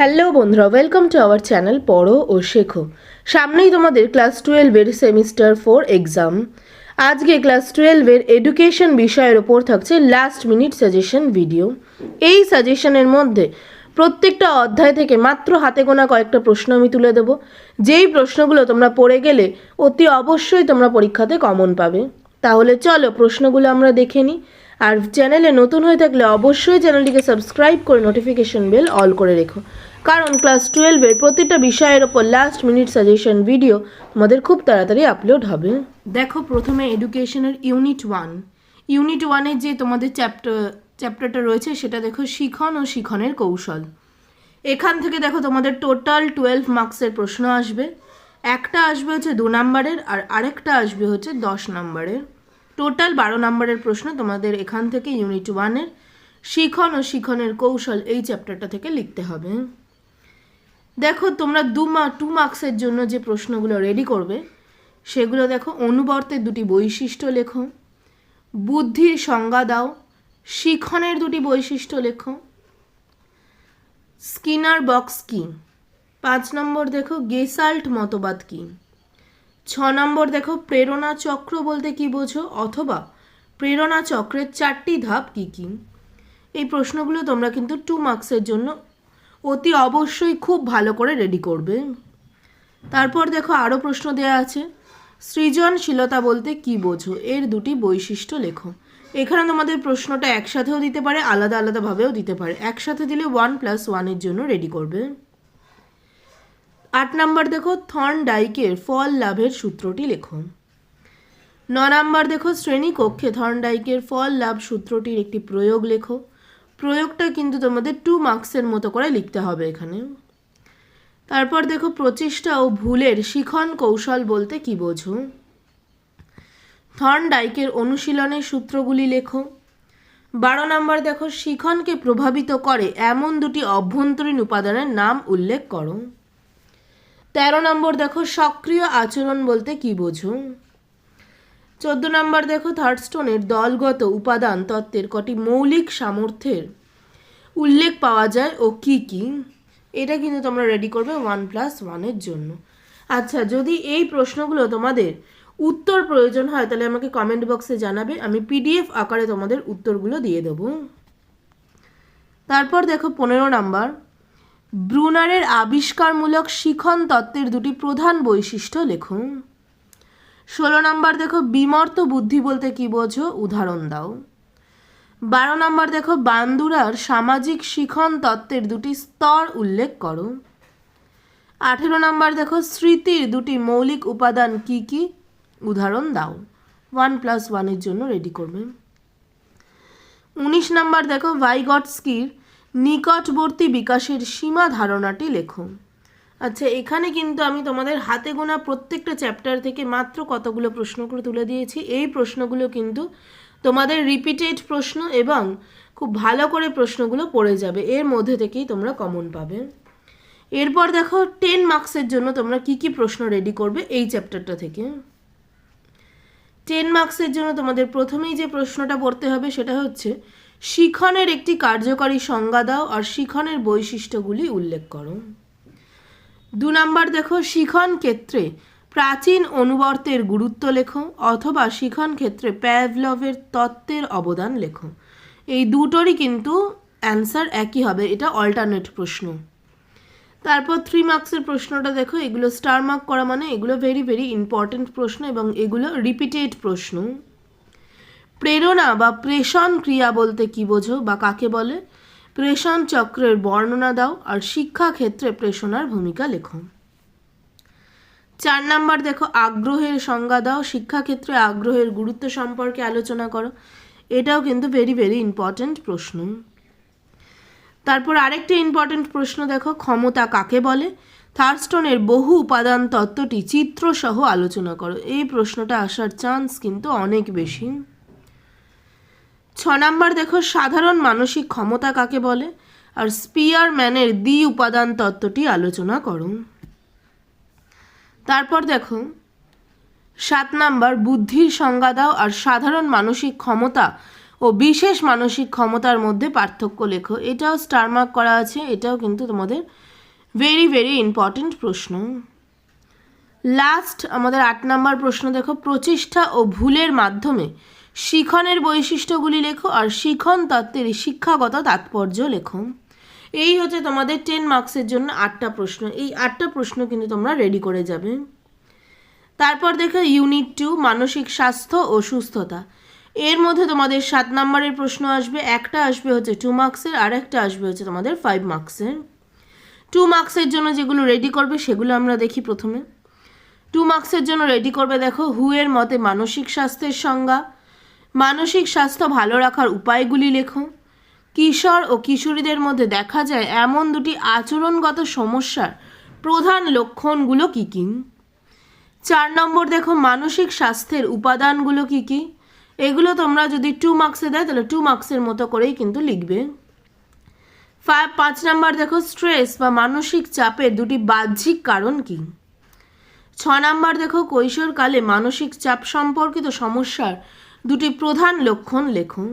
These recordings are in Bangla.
হ্যালো বন্ধুরা ওয়েলকাম টু আওয়ার চ্যানেল পড়ো ও শেখো। সামনেই তোমাদের ক্লাস টুয়েলভের সেমিস্টার ফোর এক্সাম আজকে ক্লাস টুয়েলভের এডুকেশন বিষয়ের ওপর থাকছে লাস্ট মিনিট সাজেশন ভিডিও এই সাজেশনের মধ্যে প্রত্যেকটা অধ্যায় থেকে মাত্র হাতে গোনা কয়েকটা প্রশ্ন আমি তুলে দেবো। যেই প্রশ্নগুলো তোমরা পড়ে গেলে অতি অবশ্যই তোমরা পরীক্ষাতে কমন পাবে। তাহলে চলো প্রশ্নগুলো আমরা দেখে নিই। আর চ্যানেলে নতুন হয়ে থাকলে অবশ্যই চ্যানেলটিকে সাবস্ক্রাইব করে নোটিফিকেশন বেল অল করে রেখো। কারণ ক্লাস টুয়েলভের প্রতিটা বিষয়ের ওপর লাস্ট মিনিট সাজেশন ভিডিও তোমাদের খুব তাড়াতাড়ি আপলোড হবে। দেখো প্রথমে এডুকেশনের ইউনিট ওয়ান ইউনিট ওয়ানের যে তোমাদের চ্যাপ্টার চ্যাপ্টারটা রয়েছে সেটা দেখো শিখন ও শিখনের কৌশল। এখান থেকে দেখো তোমাদের টোটাল টুয়েলভ মার্কসের প্রশ্ন আসবে। একটা আসবে হচ্ছে দু নম্বরের আর আরেকটা আসবে হচ্ছে দশ নম্বরের। টোটাল বারো নম্বরের প্রশ্ন তোমাদের এখান থেকে ইউনিট ওয়ানের শিখন ও শিখনের কৌশল এই চ্যাপ্টারটা থেকে লিখতে হবে। দেখো তোমরা দু মা টু মার্কসের জন্য যে প্রশ্নগুলো রেডি করবে, সেগুলো দেখো অনুবর্তের দুটি বৈশিষ্ট্য লেখো, বুদ্ধির সংজ্ঞা দাও, শিখনের দুটি বৈশিষ্ট্য লেখো, স্কিনার বক্স কি? পাঁচ নম্বর দেখো গেসাল্ট মতবাদ কি? ছ নম্বর দেখো প্রেরণা চক্র বলতে কি বোঝো? অথবা প্রেরণা চক্রের চারটি ধাপ কি কি? এই প্রশ্নগুলো তোমরা কিন্তু টু মার্কসের জন্য অতি অবশ্যই খুব ভালো করে রেডি করবে। তারপর দেখো আরও প্রশ্ন দেওয়া আছে, সৃজনশীলতা বলতে কি বোঝো? এর দুটি বৈশিষ্ট্য লেখো। এখানে তোমাদের প্রশ্নটা একসাথেও দিতে পারে, আলাদা আলাদাভাবেও দিতে পারে। একসাথে দিলে ওয়ান প্লাস ওয়ানের জন্য রেডি করবে। আট নাম্বার দেখো থর্ন ডাইকের ফল লাভের সূত্রটি লেখো। ন নাম্বার দেখো, শ্রেণীকক্ষে থর্ন ডাইকের ফল লাভ সূত্রটির একটি প্রয়োগ লেখো। প্রয়োগটা কিন্তু তোমাদের টু মার্কসের মতো করে লিখতে হবে এখানে। তারপর দেখো প্রচেষ্টা ও ভুলের শিখন কৌশল বলতে কি বোঝো? থর্ন ডাইকের অনুশীলনের সূত্রগুলি লেখো। বারো নম্বর দেখো, শিখনকে প্রভাবিত করে এমন দুটি অভ্যন্তরীণ উপাদানের নাম উল্লেখ করো। তেরো নম্বর দেখো, সক্রিয় আচরণ বলতে কি বোঝো? চোদ্দ নম্বর দেখো, থার্ডস্টোনের দলগত উপাদান তত্ত্বের কটি মৌলিক সামর্থ্যের উল্লেখ পাওয়া যায় ও কি কি? এটা কিন্তু তোমরা রেডি করবে ওয়ান প্লাস ওয়ানের জন্য। আচ্ছা যদি এই প্রশ্নগুলো তোমাদের উত্তর প্রয়োজন হয়, তাহলে আমাকে কমেন্ট বক্সে জানাবে, আমি পিডিএফ আকারে তোমাদের উত্তরগুলো দিয়ে দেবো। তারপর দেখো পনেরো নাম্বার। ব্রুনারের আবিষ্কারমূলক শিখন তত্ত্বের দুটি প্রধান বৈশিষ্ট্য লেখুন ষোলো নম্বর দেখো, বিমর্ত বুদ্ধি বলতে কি বোঝো? উদাহরণ দাও। বারো নম্বর দেখো, বান্দুরার সামাজিক শিখন তত্ত্বের দুটি স্তর উল্লেখ করো। আঠেরো নম্বর দেখো, স্মৃতির দুটি মৌলিক উপাদান কি কি? উদাহরণ দাও। ওয়ান প্লাস ওয়ানের জন্য রেডি করবে। উনিশ নম্বর দেখো, ভাইগটস্কির নিকটবর্তী বিকাশের সীমা ধারণাটি লেখো। আচ্ছা এখানে কিন্তু আমি তোমাদের হাতে গোনা প্রত্যেকটা চ্যাপ্টার থেকে মাত্র কতগুলো প্রশ্ন করে তুলে দিয়েছি। এই প্রশ্নগুলো কিন্তু তোমাদের রিপিটেড প্রশ্ন এবং খুব ভালো করে প্রশ্নগুলো পড়ে যাবে। এর মধ্যে থেকেই তোমরা কমন পাবে। এরপর দেখো টেন মার্কসের জন্য তোমরা কি কি প্রশ্ন রেডি করবে এই চ্যাপ্টারটা থেকে। টেন মার্কসের জন্য তোমাদের প্রথমেই যে প্রশ্নটা পড়তে হবে সেটা হচ্ছে, শিখনের একটি কার্যকারী সংজ্ঞা দাও আর শিখনের বৈশিষ্ট্যগুলি উল্লেখ করো। দু নম্বর দেখো, শিখন ক্ষেত্রে প্রাচীন অনুবর্তের গুরুত্ব লেখো অথবা শিখন ক্ষেত্রে প্যাভলভের তত্ত্বের অবদান লেখো। এই দুটোরই কিন্তু অ্যান্সার একই হবে, এটা অল্টারনেট প্রশ্ন। তারপর থ্রি মার্কসের প্রশ্নটা দেখো, এগুলো স্টার মার্ক করা মানে এগুলো ভেরি ভেরি ইম্পর্টেন্ট প্রশ্ন এবং এগুলো রিপিটেড প্রশ্ন। প্রেরণা বা প্রেষণ ক্রিয়া বলতে কি বোঝো বা কাকে বলে? প্রেষণ চক্রের বর্ণনা দাও আর শিক্ষা ক্ষেত্রে প্রেষণার ভূমিকা লেখো। চার নাম্বার দেখো, আগ্রহের সংজ্ঞা দাও, শিক্ষাক্ষেত্রে আগ্রহের গুরুত্ব সম্পর্কে আলোচনা করো। এটাও কিন্তু ভেরি ভেরি ইম্পর্ট্যান্ট প্রশ্ন। তারপর আরেকটা ইম্পর্ট্যান্ট প্রশ্ন দেখো, ক্ষমতা কাকে বলে? থার্স্টোনের বহু উপাদান তত্ত্বটি চিত্রসহ আলোচনা করো। এই প্রশ্নটা আসার চান্স কিন্তু অনেক বেশি। ছ নাম্বার দেখো, সাধারণ মানসিক ক্ষমতা কাকে বলে? আর স্পিয়ারম্যানের দ্বি উপাদান তত্ত্বটি আলোচনা করো। তারপর দেখো, সাত নাম্বার, বুদ্ধির সংজ্ঞা দাও আর সাধারণ মানসিক ক্ষমতা ও বিশেষ মানসিক ক্ষমতার মধ্যে পার্থক্য লেখো। এটাও স্টারমার্ক করা আছে, এটাও কিন্তু তোমাদের ভেরি ভেরি ইম্পর্টেন্ট প্রশ্ন। লাস্ট আমাদের আট নাম্বার প্রশ্ন দেখো, প্রচেষ্টা ও ভুলের মাধ্যমে শিখনের বৈশিষ্ট্যগুলি লেখো আর শিখন তত্ত্বের শিক্ষাগত তাৎপর্য লেখো। এই হচ্ছে তোমাদের টেন মার্কসের জন্য আটটা প্রশ্ন। এই আটটা প্রশ্ন কিন্তু তোমরা রেডি করে যাবে। তারপর দেখো ইউনিট টু মানসিক স্বাস্থ্য ও সুস্থতা। এর মধ্যে তোমাদের সাত নম্বরের প্রশ্ন আসবে, একটা আসবে হচ্ছে টু মার্কসের আর একটা আসবে হচ্ছে তোমাদের ফাইভ মার্কসের টু মার্কসের জন্য যেগুলো রেডি করবে সেগুলো আমরা দেখি প্রথমে। টু মার্কসের জন্য রেডি করবে দেখো হুয়ের মতে মানসিক স্বাস্থ্যের সংজ্ঞা। মানসিক স্বাস্থ্য ভালো রাখার উপায়গুলি লেখো। কিশোর ও কিশোরীদের মধ্যে দেখা যায় এমন দুটি আচরণগত সমস্যার প্রধান লক্ষণগুলো কী কী? চার নম্বর দেখো, মানসিক স্বাস্থ্যের উপাদানগুলো কী কী? এগুলো তোমরা যদি টু মার্কসে দেয় তাহলে টু মার্কসের মতো করেই কিন্তু লিখবে। ফাইভ পাঁচ নাম্বার দেখো স্ট্রেস বা মানসিক চাপের দুটি বাহ্যিক কারণ কী? ছ নাম্বার দেখো, কৈশোরকালে মানসিক চাপ সম্পর্কিত সমস্যার দুটি প্রধান লক্ষণ লেখো।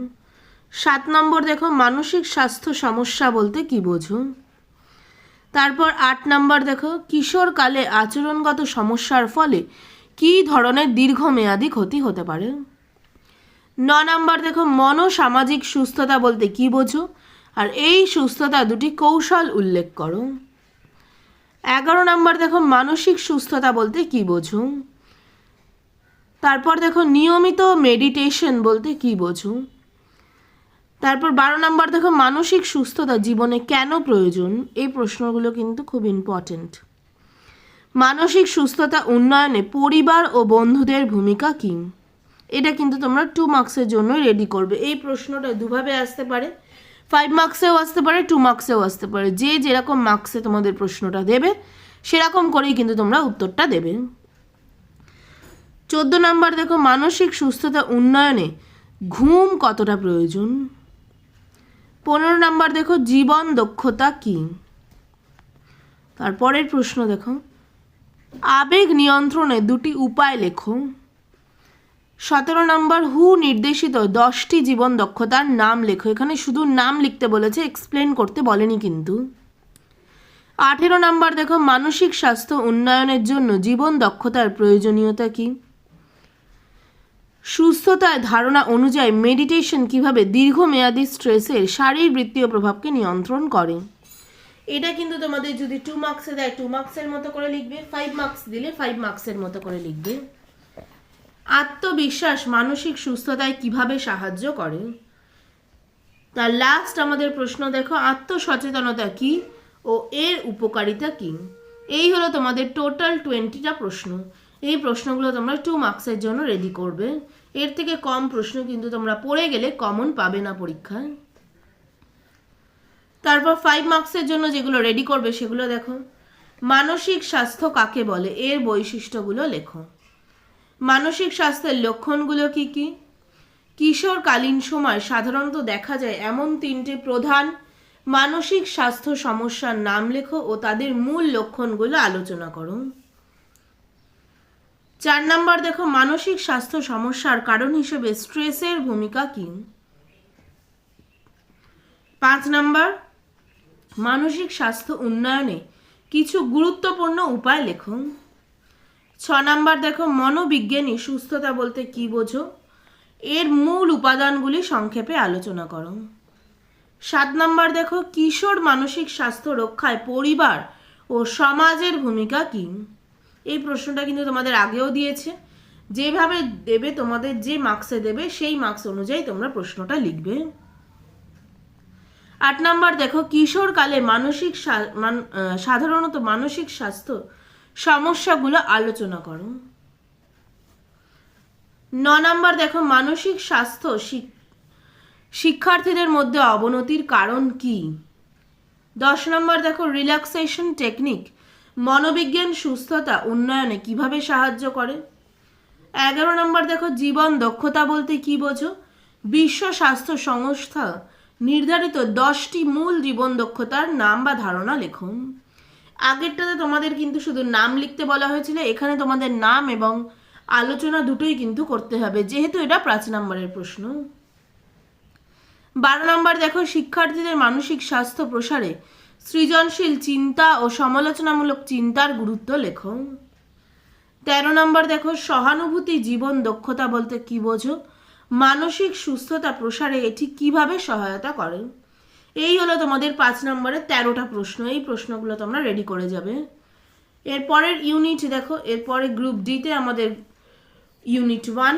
সাত নম্বর দেখো, মানসিক স্বাস্থ্য সমস্যা বলতে কি বোঝো? তারপর আট নম্বর দেখো, কিশোরকালে আচরণগত সমস্যার ফলে কী ধরনের দীর্ঘমেয়াদী ক্ষতি হতে পারে? ন নম্বর দেখো, মনোসামাজিক সুস্থতা বলতে কি বোঝো? আর এই সুস্থতা দুটি কৌশল উল্লেখ করো। এগারো নম্বর দেখো, মানসিক সুস্থতা বলতে কি বোঝো? তারপর দেখো, নিয়মিত মেডিটেশন বলতে কি বোঝো? তারপর বারো নাম্বার, দেখো, মানসিক সুস্থতা জীবনে কেন প্রয়োজন? এই প্রশ্নগুলো কিন্তু খুব ইম্পর্ট্যান্ট মানসিক সুস্থতা উন্নয়নে পরিবার ও বন্ধুদের ভূমিকা কী? এটা কিন্তু তোমরা টু মার্কসের জন্য রেডি করবে। এই প্রশ্নটা দুভাবে আসতে পারে। ফাইভ মার্কসেও আসতে পারে টু মার্কসেও আসতে পারে। যে যেরকম মার্কসে তোমাদের প্রশ্নটা দেবে, সেরকম করেই কিন্তু তোমরা উত্তরটা দেবে। চোদ্দ নাম্বার, দেখো, মানসিক সুস্থতা উন্নয়নে ঘুম কতটা প্রয়োজন? পনেরো নাম্বার দেখো, জীবন দক্ষতা কী? তারপরের প্রশ্ন দেখো, আবেগ নিয়ন্ত্রণে দুটি উপায় লেখো। সতেরো নম্বর, হু নির্দেশিত দশটি জীবন দক্ষতার নাম লেখো। এখানে শুধু নাম লিখতে বলেছে এক্সপ্লেন করতে বলেনি কিন্তু। আঠেরো নম্বর দেখো, মানসিক স্বাস্থ্য উন্নয়নের জন্য জীবন দক্ষতার প্রয়োজনীয়তা কী? সুস্থতায় ধারণা অনুযায়ী মেডিটেশন কীভাবে দীর্ঘমেয়াদী স্ট্রেসের শারীরবৃত্তীয় প্রভাবকে নিয়ন্ত্রণ করে? এটা কিন্তু তোমাদের যদি টু মার্কসে দেয় টু মার্কসের মতো করে লিখবে ফাইভ মার্কস দিলে ফাইভ মার্কসের মতো করে লিখবে। আত্মবিশ্বাস মানসিক সুস্থতায় কীভাবে সাহায্য করে? তার লাস্ট আমাদের প্রশ্ন দেখো, আত্মসচেতনতা কি ও এর উপকারিতা কি? এই হলো তোমাদের টোটাল টোয়েন্টিটা প্রশ্ন। এই প্রশ্নগুলো তোমরা টু মার্কসের জন্য রেডি করবে। এর থেকে কম প্রশ্ন কিন্তু তোমরা পড়ে গেলে কমন পাবে না পরীক্ষায়। তারপর ফাইভ মার্কসের জন্য যেগুলো রেডি করবে সেগুলো দেখো। মানসিক স্বাস্থ্য কাকে বলে? এর বৈশিষ্ট্যগুলো লেখো। মানসিক স্বাস্থ্যের লক্ষণগুলো কি কি? কিশোরকালীন সময় সাধারণত দেখা যায় এমন তিনটে প্রধান মানসিক স্বাস্থ্য সমস্যার নাম লেখো ও তাদের মূল লক্ষণগুলো আলোচনা করো। চার নাম্বার দেখো, মানসিক স্বাস্থ্য সমস্যার কারণ হিসেবে স্ট্রেসের ভূমিকা কী? পাঁচ নাম্বার, মানসিক স্বাস্থ্য উন্নয়নে কিছু গুরুত্বপূর্ণ উপায় লেখো ছ নাম্বার দেখো, মনোবিজ্ঞানী সুস্থতা বলতে কি বোঝো? এর মূল উপাদানগুলি সংক্ষেপে আলোচনা করো। সাত নাম্বার দেখো, কিশোর মানসিক স্বাস্থ্য রক্ষায় পরিবার ও সমাজের ভূমিকা কী? এই প্রশ্নটা কিন্তু তোমাদের আগেও দিয়েছে। যেভাবে দেবে, তোমাদের যে মার্কসে দেবে, সেই মার্কস অনুযায়ী তোমরা প্রশ্নটা লিখবে। আট নাম্বার, দেখো, কিশোরকালে মানসিক সাধারণত মানসিক স্বাস্থ্য সমস্যাগুলো আলোচনা করো। ন নাম্বার, দেখো, মানসিক স্বাস্থ্য শিক্ষার্থীদের মধ্যে অবনতির কারণ কি? দশ নম্বর, দেখো রিল্যাক্সেশন টেকনিক মনোবিজ্ঞান, সুস্থতা, উন্নয়নে কীভাবে সাহায্য করে? এগারো নম্বর দেখো, জীবন দক্ষতা বলতে কি বোঝো? বিশ্ব স্বাস্থ্য সংস্থা নির্ধারিত দশটি মূল জীবন দক্ষতার নাম বা ধারণা লেখুন। আগেরটাতে তোমাদের কিন্তু শুধু নাম লিখতে বলা হয়েছিল, এখানে তোমাদের নাম এবং আলোচনা দুটোই কিন্তু করতে হবে, যেহেতু এটা পাঁচ নম্বরের প্রশ্ন। বারো নম্বর দেখো, শিক্ষার্থীদের মানসিক স্বাস্থ্য প্রসারে সৃজনশীল চিন্তা ও সমালোচনামূলক চিন্তার গুরুত্ব লেখো। তেরো নম্বর দেখো, সহানুভূতি, জীবন দক্ষতা বলতে কি বোঝো? মানসিক সুস্থতা প্রসারে এটি কীভাবে সহায়তা করে? এই হলো তোমাদের পাঁচ নম্বরের তেরোটা প্রশ্ন। এই প্রশ্নগুলো তোমরা রেডি করে যাবে। এরপরের ইউনিট দেখো এরপরে গ্রুপ ডিতে আমাদের ইউনিট ওয়ান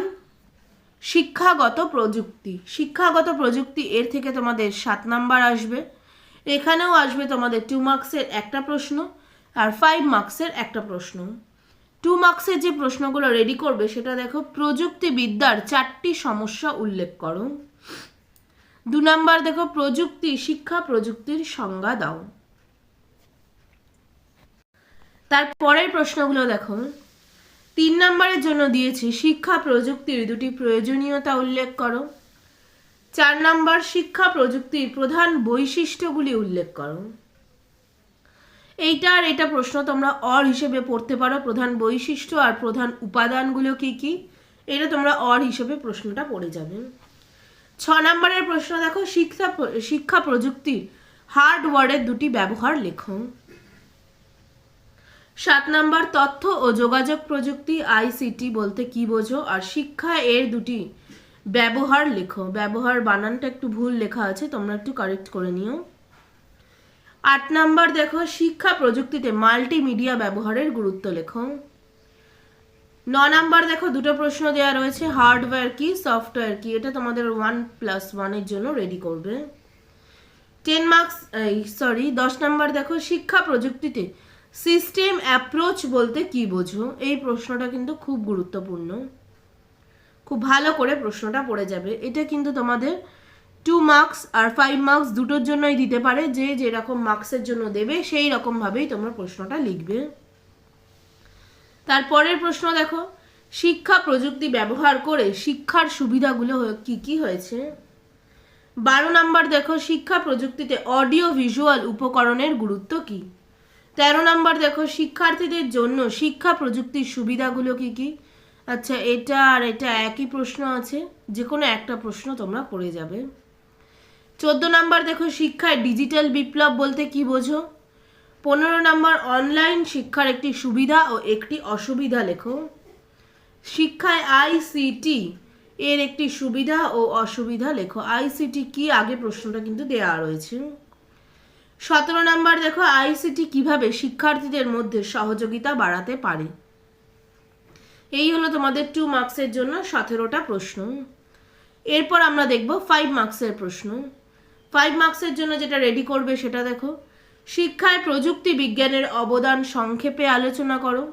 শিক্ষাগত প্রযুক্তি। শিক্ষাগত প্রযুক্তি, এর থেকে তোমাদের সাত নাম্বার আসবে। এখানেও আসবে তোমাদের টু মার্কসের একটা প্রশ্ন আর ফাইভ মার্কসের একটা প্রশ্ন। টু মার্কসের যে প্রশ্নগুলো রেডি করবে সেটা দেখো, প্রযুক্তিবিদ্যার চারটি সমস্যা উল্লেখ করো। দু নাম্বার দেখো, প্রযুক্তি, শিক্ষা প্রযুক্তির সংজ্ঞা দাও। তারপরের প্রশ্নগুলো দেখো, তিন নম্বরের জন্য দিয়েছি, শিক্ষা প্রযুক্তির দুটি প্রয়োজনীয়তা উল্লেখ করো। চার নম্বর শিক্ষা প্রযুক্তির প্রধান বৈশিষ্ট্যগুলি উল্লেখ করো। এইটা আর এটা প্রশ্ন তোমরা অর হিসেবে পড়তে পারো, প্রধান বৈশিষ্ট্য আর প্রধান উপাদানগুলো কি কি? এটা তোমরা অর হিসেবে প্রশ্নটা পড়ে যাবে। ছ নম্বরের প্রশ্ন দেখো, শিক্ষা শিক্ষা প্রযুক্তির হার্ডওয়ার্ডের দুটি ব্যবহার লেখো। সাত নাম্বার, তথ্য ও যোগাযোগ প্রযুক্তি, আইসিটি বলতে কি বোঝো? আর শিক্ষা এর দুটি ব্যবহার লেখো, ব্যবহার বানানটা একটু ভুল লেখা আছে, তোমরা একটু কারেক্ট করে নিও। আট নাম্বার দেখো, শিক্ষা প্রযুক্তিতে মাল্টিমিডিয়া ব্যবহারের গুরুত্ব লেখো। ন নাম্বার দেখো, দুটো প্রশ্ন দেওয়া রয়েছে হার্ডওয়্যার কি সফটওয়্যার কি, এটা তোমাদের ওয়ান প্লাস ওয়ানের জন্য রেডি করবে। টেন মার্কস এই সরি দশ নাম্বার দেখো, শিক্ষা প্রযুক্তিতে সিস্টেম অ্যাপ্রোচ বলতে কি বোঝো? এই প্রশ্নটা কিন্তু খুব গুরুত্বপূর্ণ। খুব ভালো করে প্রশ্নটা পড়ে যাবে। এটা কিন্তু তোমাদের টু মার্কস আর ফাইভ মার্কস দুটোর জন্যই দিতে পারে, যে যেরকম মার্কসের জন্য দেবে, সেই রকমভাবেই তোমরা প্রশ্নটা লিখবে। তারপরের প্রশ্ন দেখো, শিক্ষা প্রযুক্তি ব্যবহার করে শিক্ষার সুবিধাগুলো কি কি হয়েছে? বারো নাম্বার দেখো, শিক্ষা প্রযুক্তিতে অডিও ভিজুয়াল উপকরণের গুরুত্ব কী? তেরো নম্বর দেখো, শিক্ষার্থীদের জন্য শিক্ষা প্রযুক্তির সুবিধাগুলো কি কি? আচ্ছা এটা আর এটা একই প্রশ্ন আছে যে কোনো একটা প্রশ্ন তোমরা করে যাবে। চোদ্দ নম্বর দেখো, শিক্ষায় ডিজিটাল বিপ্লব বলতে কি বোঝো? পনেরো নাম্বার, অনলাইন শিক্ষার একটি সুবিধা ও একটি অসুবিধা লেখো। শিক্ষায় আইসিটি এর একটি সুবিধা ও অসুবিধা লেখো। আইসিটি কি? আগে প্রশ্নটা কিন্তু দেওয়া রয়েছে। সতেরো নাম্বার দেখো আইসিটি কীভাবে শিক্ষার্থীদের মধ্যে সহযোগিতা বাড়াতে পারে? এই হলো তোমাদের টু মার্কসের জন্য সতেরোটা প্রশ্ন। এরপর আমরা দেখব ফাইভ মার্কসের প্রশ্ন। ফাইভ মার্কসের জন্য যেটা রেডি করবে সেটা দেখো। শিক্ষায় প্রযুক্তি বিজ্ঞানের অবদান সংক্ষেপে আলোচনা করো,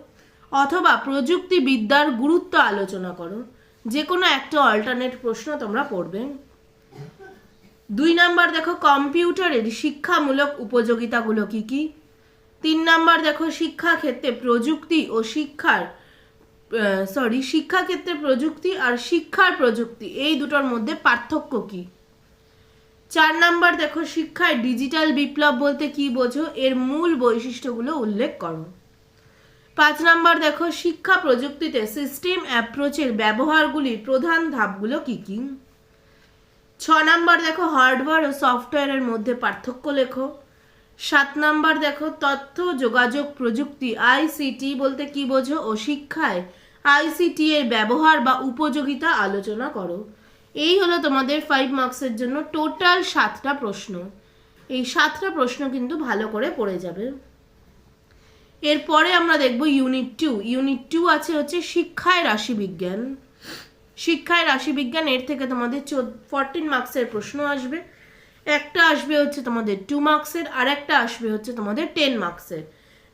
অথবা প্রযুক্তিবিদ্যার গুরুত্ব আলোচনা করো। যে কোনো একটা অল্টারনেট প্রশ্ন তোমরা পড়বে। দুই নাম্বার দেখো কম্পিউটারের শিক্ষামূলক উপযোগিতাগুলো কি কি? তিন নাম্বার দেখো শিক্ষাক্ষেত্রে প্রযুক্তি ও শিক্ষার সরি শিক্ষাক্ষেত্রে প্রযুক্তি আর শিক্ষার প্রযুক্তি, এই দুটোর মধ্যে পার্থক্য কি? চার নাম্বার দেখো, শিক্ষায় ডিজিটাল বিপ্লব বলতে কি বোঝো? এর মূল বৈশিষ্ট্যগুলো উল্লেখ করো। পাঁচ নাম্বার দেখো, শিক্ষা প্রযুক্তিতে সিস্টেম অ্যাপ্রোচের ব্যবহারগুলির প্রধান ধাপগুলো কি কী? ছ নাম্বার দেখো হার্ডওয়্যার ও সফটওয়্যারের মধ্যে পার্থক্য লেখো। সাত নাম্বার দেখো, তথ্য, যোগাযোগ, প্রযুক্তি আইসিটি বলতে কি বোঝো? ও শিক্ষায় আইসিটি এর ব্যবহার বা উপযোগিতা আলোচনা করো। এই হলো তোমাদের ফাইভ মার্কসের জন্য টোটাল সাতটা প্রশ্ন। এই সাতটা প্রশ্ন কিন্তু ভালো করে পড়ে যাবে। এরপরে আমরা দেখব ইউনিট টু ইউনিট টু আছে হচ্ছে শিক্ষায় রাশিবিজ্ঞান। শিক্ষায় রাশিবিজ্ঞান, এর থেকে তোমাদের ফরটিন মার্কসের প্রশ্ন আসবে। একটা আসবে হচ্ছে তোমাদের টু মার্কসের আর একটা আসবে হচ্ছে তোমাদের টেন মার্কসের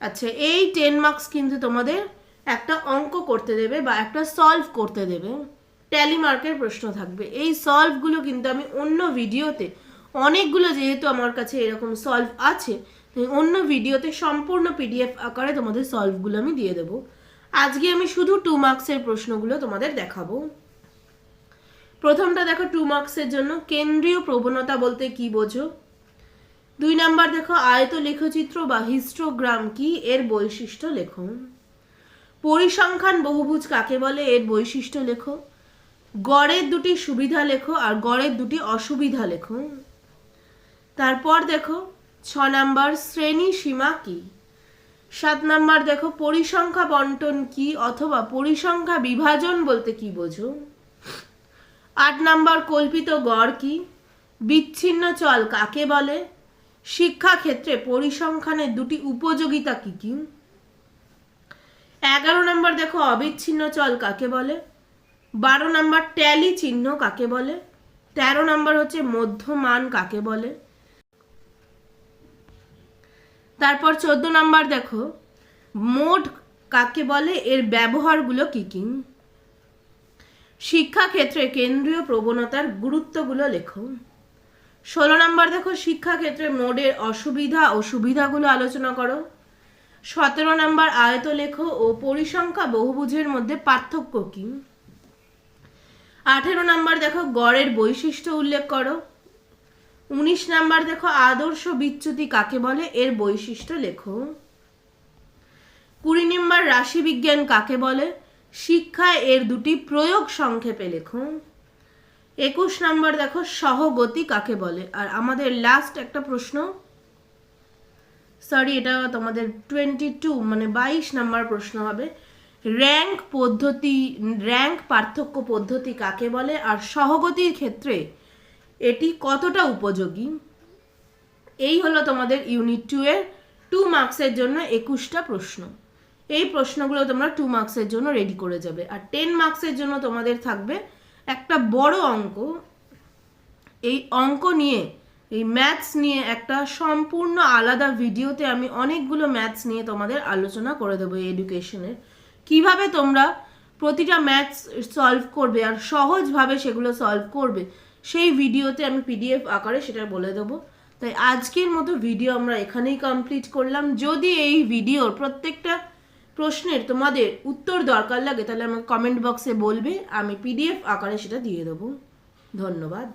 আচ্ছা এই টেন মার্কস কিন্তু তোমাদের একটা অঙ্ক করতে দেবে বা একটা সলভ করতে দেবে ট্যালি মার্কের প্রশ্ন থাকবে। এই সলভগুলো কিন্তু আমি অন্য ভিডিওতে অনেকগুলো যেহেতু আমার কাছে এরকম সলভ আছে অন্য ভিডিওতে সম্পূর্ণ পিডিএফ আকারে তোমাদের সলভগুলো আমি দিয়ে দেবো। আজকে আমি শুধু টু মার্কসের প্রশ্নগুলো তোমাদের দেখাবো। প্রথমটা দেখো টু মার্কসের জন্য, কেন্দ্রীয় প্রবণতা বলতে কি বোঝো? দুই নাম্বার দেখো আয়ত লেখচিত্র বা হিস্টোগ্রাম কি? এর বৈশিষ্ট্য লেখো। পরিসংখ্যান বহুভুজ কাকে বলে? এর বৈশিষ্ট্য লেখো। গড়ের দুটি সুবিধা লেখো আর গড়ের দুটি অসুবিধা লেখো। তারপর দেখো, ছ নাম্বার, শ্রেণি সীমা কি? সাত নাম্বার দেখো, পরিসংখ্যা বন্টন কি অথবা পরিসংখ্যা বিভাজন বলতে কি বোঝো? আট নাম্বার, কল্পিত গড় কি? বিচ্ছিন্ন চল কাকে বলে? শিক্ষাক্ষেত্রে পরিসংখ্যানের দুটি উপযোগিতা কি কি? এগারো নম্বর দেখো, অবিচ্ছিন্ন চল কাকে বলে? বারো নম্বর, ট্যালি চিহ্ন কাকে বলে? তেরো নম্বর হচ্ছে, মধ্যমান কাকে বলে? তারপর চোদ্দ নম্বর দেখো মোড কাকে বলে? এর ব্যবহারগুলো কি কি? শিক্ষাক্ষেত্রে কেন্দ্রীয় প্রবণতার গুরুত্বগুলো লেখো। ষোলো নম্বর দেখো, শিক্ষাক্ষেত্রে মোডের অসুবিধা ও সুবিধাগুলো আলোচনা করো। সতেরো নম্বর আয়ত লেখো ও পরিসংখ্যা বহুভুজের মধ্যে পার্থক্য কি? আঠেরো নম্বর দেখো, গড়ের বৈশিষ্ট্য উল্লেখ করো। উনিশ নাম্বার দেখো, আদর্শ বিচ্যুতি কাকে বলে? এর বৈশিষ্ট্য লেখো। কুড়ি নম্বর, রাশিবিজ্ঞান কাকে বলে? শিক্ষায় এর দুটি প্রয়োগ সংক্ষেপে লেখো। একুশ নাম্বার দেখো, সহগতি কাকে বলে? আর আমাদের লাস্ট একটা প্রশ্ন সরি এটা তোমাদের টোয়েন্টি টু মানে বাইশ নাম্বার প্রশ্ন হবে। র্যাঙ্ক পদ্ধতি র্যাঙ্ক পার্থক্য পদ্ধতি কাকে বলে? আর সহগতির ক্ষেত্রে এটি কতটা উপযোগী? এই হলো তোমাদের ইউনিট টু এর টু মার্কসের জন্য একুশটা প্রশ্ন। এই প্রশ্নগুলো তোমরা টু মার্কসের জন্য রেডি করে যাবে। আর টেন মার্কসের জন্য তোমাদের থাকবে একটা বড় অঙ্ক। এই অঙ্ক নিয়ে এই ম্যাথস নিয়ে একটা সম্পূর্ণ আলাদা ভিডিওতে আমি অনেকগুলো ম্যাথস নিয়ে তোমাদের আলোচনা করে দেবো এই এডুকেশনের কীভাবে তোমরা প্রতিটা ম্যাথস সলভ করবে আর সহজভাবে সেগুলো সলভ করবে, সেই ভিডিওতে আমি পিডিএফ আকারে সেটা বলে দেবো। তাই আজকের মতো ভিডিও আমরা এখানেই কমপ্লিট করলাম। যদি এই ভিডিওর প্রত্যেকটা প্রশ্নের তোমাদের উত্তর দরকার লাগে, তাহলে আমাকে কমেন্ট বক্সে বলবে, আমি পিডিএফ আকারে সেটা দিয়ে দেবো। ধন্যবাদ।